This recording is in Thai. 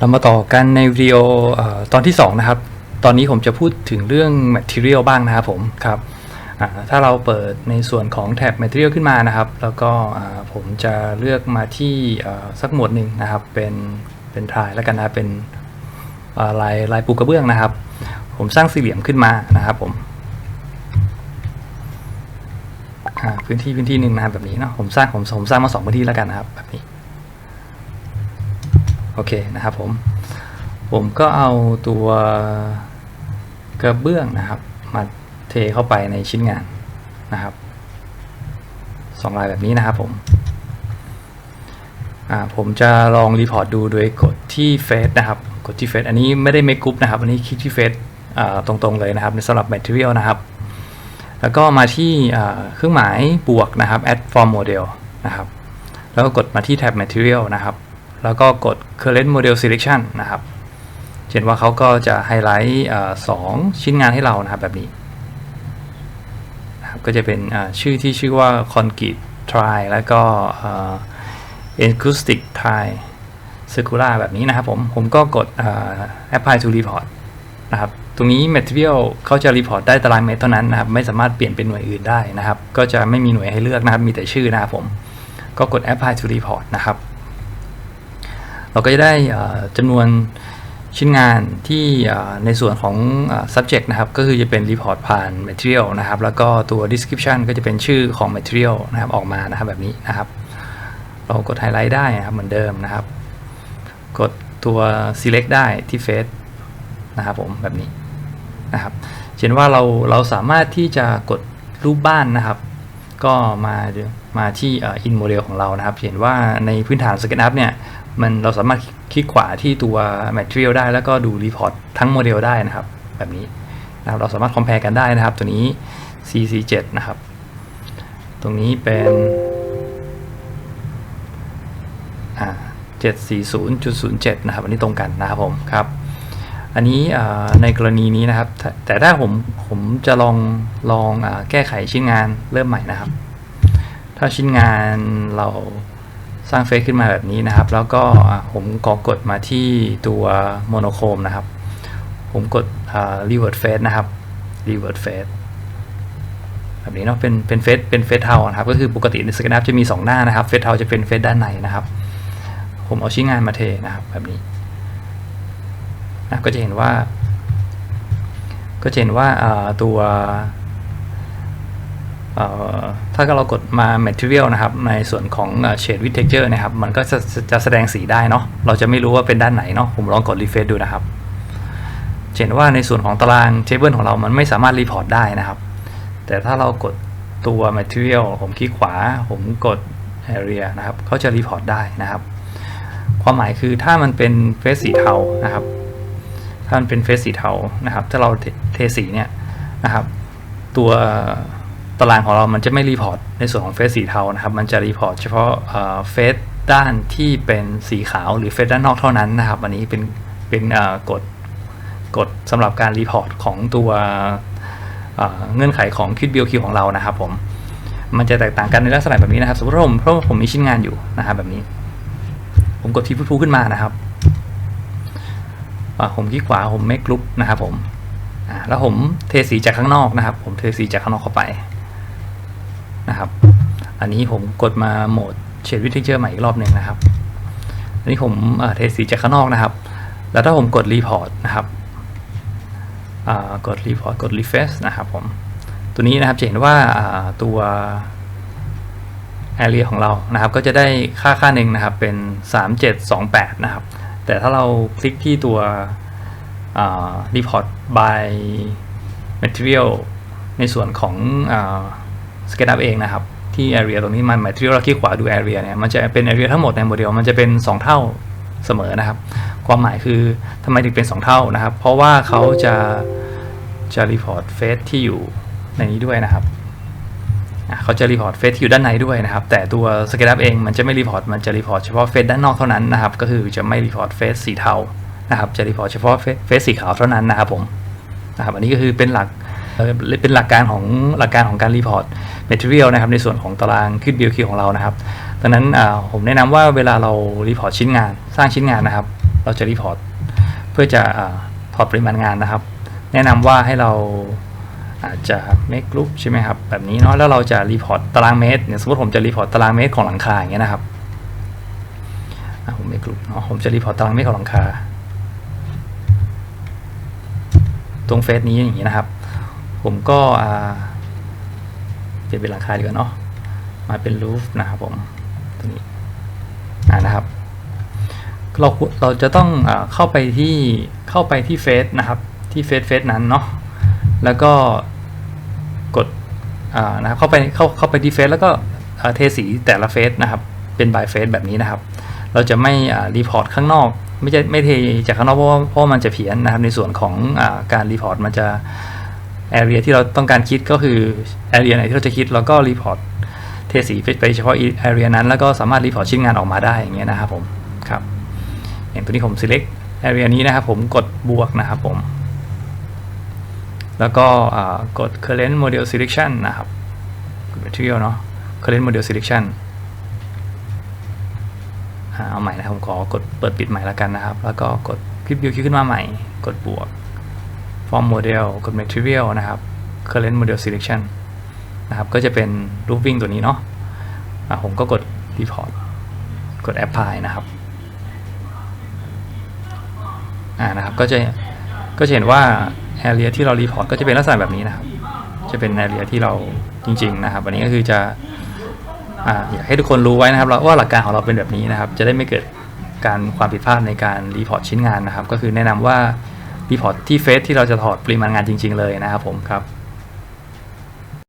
เรามาต่อกันในวิดีโออตอนที่ 2 นะครับ ตอนนี้ผมจะพูดถึงเรื่อง Material บ้างนะครับผมครับถ้าเราเปิดในส่วนของแท็บ Material ขึ้นมานะครับ แล้วก็ผมจะเลือกมาที่สักหมวดหนึ่งนะครับ เป็นเป็นทายแล้วกันนะเป็นลายลายปูกระเบื้องนะครับ ผมสร้างสี่เหลี่ยมขึ้นมานะครับผมพื้นที่พื้นที่หนึ่งนะครับแบบนี้เนาะผมสร้างผมผมสร้างมาสองพื้นที่แล้วกันนะครับแบบนี้ อเคนะครับผม ผมก็เอาตัวกระเบื้องนะครับมาเทเข้าไปในชิ้นงานนะครับสองลายแบบนี้นะครับผมผมจะลองรีพอร์ตดูโดยกดที่เฟซนะครับ กดที่เฟซอันนี้ไม่ได้เมคกรุ๊ปนะครับ อันนี้คลิกที่เฟซตรงๆเลยนะครับในสำหรับ Material นะครับ แล้วก็มาที่เครื่องหมายบวกนะครับ add form model นะครับ แล้วก็กดมาที่แท็บ material นะครับ แล้วก็กด current model selection นะครับเช่นว่าเขาก็จะไฮไลท์สองชิ้นงานให้เรานะครับแบบนี้นะครับก็จะเป็นชื่อที่ชื่อว่า concrete try แล้วก็ acoustic try circular แบบนี้นะครับผมผมก็กด apply to report นะครับตรงนี้ material เขาจะ report ได้ตารางเมตรเท่านั้นนะครับไม่สามารถเปลี่ยนเป็นหน่วยอื่นได้นะครับ ก็จะไม่มีหน่วยให้เลือกนะครับมีแต่ชื่อนะครับผมก็กด apply to report นะครับ เราก็จะได้จำนวนชิ้นงานที่ในส่วนของ subject นะครับ ก็คือจะเป็น report ผ่าน material นะครับ แล้วก็ตัว description ก็จะเป็นชื่อของ material นะครับออกมานะครับแบบนี้นะครับ เรากด highlight ได้นะครับเหมือนเดิมนะครับ กดตัว select ได้ที่ face นะครับผมแบบนี้นะครับเช่นว่าเราเราสามารถที่จะกดรูปบ้านนะครับ ก็มามาที่อ่อ in model ของเรานะครับ เห็นว่าในพื้นฐาน SketchUp เนี่ย มันเราสามารถคลิกขวาที่ตัว material ได้ แล้วก็ดู report ทั้งโมเดลได้นะครับ แบบนี้นะครับเราสามารถ compare กันได้นะครับ ตัวนี้ CC7 นะครับ ตรงนี้เป็นอ่า740.07 นะครับ อันนี้ตรงกันนะครับผมครับ อันนี้ในกรณีนี้นะครับ แต่ถ้าผมผมจะลองลองอแก้ไขชิ้นงานเริ่มใหม่นะครับ ถ้าชิ้นงานเรา สร้างเฟซขึ้นมาแบบนี้นะครับ แล้วก็ผมก็กดมาที่ตัวโมโนโครมนะครับ ผมกดรีเวิร์ดเฟซนะครับรีเวิร์ดเฟซแบบนี้เนาะเป็นเป็นเฟซเป็นเฟซเทานะครับ ก็คือปกติในสแกน p จะมี 2 หน้านะครับเฟซเทาจะเป็นเฟซด้านในนะครับ ผมเอาชิ้นงานมาเทนะครับแบบนี้นะก็จะเห็นว่า ก็จะเห็นว่าตัว ถ้าเรากดมา material นะครับ ในส่วนของ shade with texture นะครับ มันก็จะจะแสดงสีได้เนาะ เราจะไม่รู้ว่าเป็นด้านไหนเนาะ ผมลองกด refresh ดูนะครับ เห็นว่าในส่วนของตาราง table ของเรา มันไม่สามารถ report ได้นะครับ แต่ถ้าเรากดตัว material ผมคลิกขวา ผมกด area นะครับ เขาจะ report ได้นะครับ ความหมายคือถ้ามันเป็นเฟสสีเทานะครับ ถ้ามันเป็นเฟสสีเทานะครับ ถ้าเราเทสีเนี่ยนะครับ ตัว ตารางของเรามันจะไม่รีพอร์ตในส่วนของเฟสสีเทานะครับ มันจะรีพอร์ตเฉพาะเฟสด้านที่เป็นสีขาวหรือเฟสด้านนอกเท่านั้นนะครับ อันนี้เป็นเป็นกฎกฎสำหรับการรีพอร์ตของตัวเงื่อนไขของคิดบิลคิวของเรานะครับผม มันจะแตกต่างกันในลักษณะแบบนี้นะครับ สมมติว่าผมเพราะผมมีชิ้นงานอยู่นะครับแบบนี้ ผมกดที่พูขึ้นมานะครับ ผมคลิกขวาผมไม่กรุ๊ปนะครับผมแล้วผมเทสีจากข้างนอกนะครับ ผมเทสีจากข้างนอกเข้าไป นะครับ อันนี้ผมกดมาโหมดเชดวิทเจอร์ใหม่อีกรอบหนึ่งนะครับ อันนี้ผมเทสีจากข้างนอกนะครับ แล้วถ้าผมกดรีพอร์ตนะครับกดรีพอร์ตกดรีเฟซนะครับผม ตัวนี้นะครับจะเห็นว่าอ่าตัว area ของเรานะครับ ก็จะได้ค่าค่าหนึ่งนะครับ เป็น 3728 นะครับ แต่ถ้าเราคลิกที่ตัว report by material ในส่วนของ SketchUp เองนะครับ ที่ area ตรงนี้มัน material เราคลิกขวาดู area เนี่ยมันจะเป็น area ทั้งหมดในโมเดลมันจะเป็น 2 เท่าเสมอนะครับ ความหมายคือทำไมถึงเป็น 2 เท่านะครับ เพราะว่าเขาจะจะ report face ที่อยู่ในนี้ด้วยนะครับเขาจะรีพอร์ตเฟซที่อยู่ด้านในด้วยนะครับ แต่ตัว SketchUp เองมันจะไม่รีพอร์ตมันจะรีพอร์ตเฉพาะเฟซด้านนอกเท่านั้นนะครับ ก็คือจะไม่รีพอร์ตเฟซสีเทานะครับ จะรีพอร์ตเฉพาะเฟซสีขาวเท่านั้นนะครับผมนะครับ อันนี้ก็คือเป็นหลัก เป็นหลักการของหลักการของการรีพอร์ต material นะครับในส่วนของตารางขึ้น BLQ ของเรานะครับดังนั้นผมแนะนำว่าเวลาเรารีพอร์ตชิ้นงาน สร้างชิ้นงานนะครับ เราจะรีพอร์ตเพื่อจะอาถอดปริมาณงานนะครับ แนะนำว่าให้เราอาจจะ make group ใช่ไหมครับแบบนี้เนาะแล้วเราจะรีพอร์ตตารางเมตรเนี่ยสมมติผมจะรีพอร์ตตารางเมตรของหลังคาอย่างเงี้ยนะครับผม make group เนาะผมจะรีพอร์ตตารางเมตรของหลังคา ตรงเฟซนี้อย่างนี้ยนะครับ ผมก็เปลี่ยนเป็นหลังคาดีกว่าเนาะมาเป็นรูฟนะครับผมตรงนี้นะครับเราเราจะต้องอเข้าไปที่เข้าไปที่เฟซนะครับที่เฟซเฟซนั้นเนาะแล้วก็กดนะครับเข้าไปเข้าเข้าไปที่เฟซแล้วก็เทสีแต่ละเฟซนะครับเป็นบายเฟซแบบนี้นะครับ เราจะไม่รีพอร์ตข้างนอก ไม่ใช่ไม่เทจากข้างนอกเพราะว่าเพราะมันจะเพี้ยนนะครับในส่วนของอการรีพอร์ตมันจะ area ที่เราต้องการคิดก็คือ area ไหนที่เราจะคิดเราก็รีพอร์ตเทสีไปเฉพาะ area นั้น แล้วก็สามารถรีพอร์ตชิ้นงานออกมาได้อย่างเงี้ยนะครับผมครับอย่างตัวนี้ผม select area นี้นะครับผมกดบวกนะครับผม แล้วก็อ่ากด current model selection นะครับ material เนาะ current model selection เอาใหม่นะครับผมขอกดเปิดปิดใหม่แล้วกันนะครับ แล้วก็กดคลิปวิวขึ้นมาใหม่ กดบวก form model กด material นะครับ current model selection นะครับ ก็จะเป็น roofing ตัวนี้เนาะอะผมก็กด report กด apply นะครับ อ่า นะครับ ก็จะ ก็จะเห็นว่า area ที่เรา report ก็จะเป็นลักษณะแบบนี้นะครับ จะเป็น area ที่เราจริง ๆ นะครับอันนี้ก็คือจะอ่าอยากให้ทุกคนรู้ไว้นะครับว่าหลักการของเราเป็นแบบนี้นะครับ จะได้ไม่เกิดการความผิดพลาดในการรีพอร์ตชิ้นงานนะครับ ก็คือแนะนำว่า รีพอร์ตที่เฟซที่เราจะถอดปริมาณงานจริง ๆ เลยนะครับผมครับ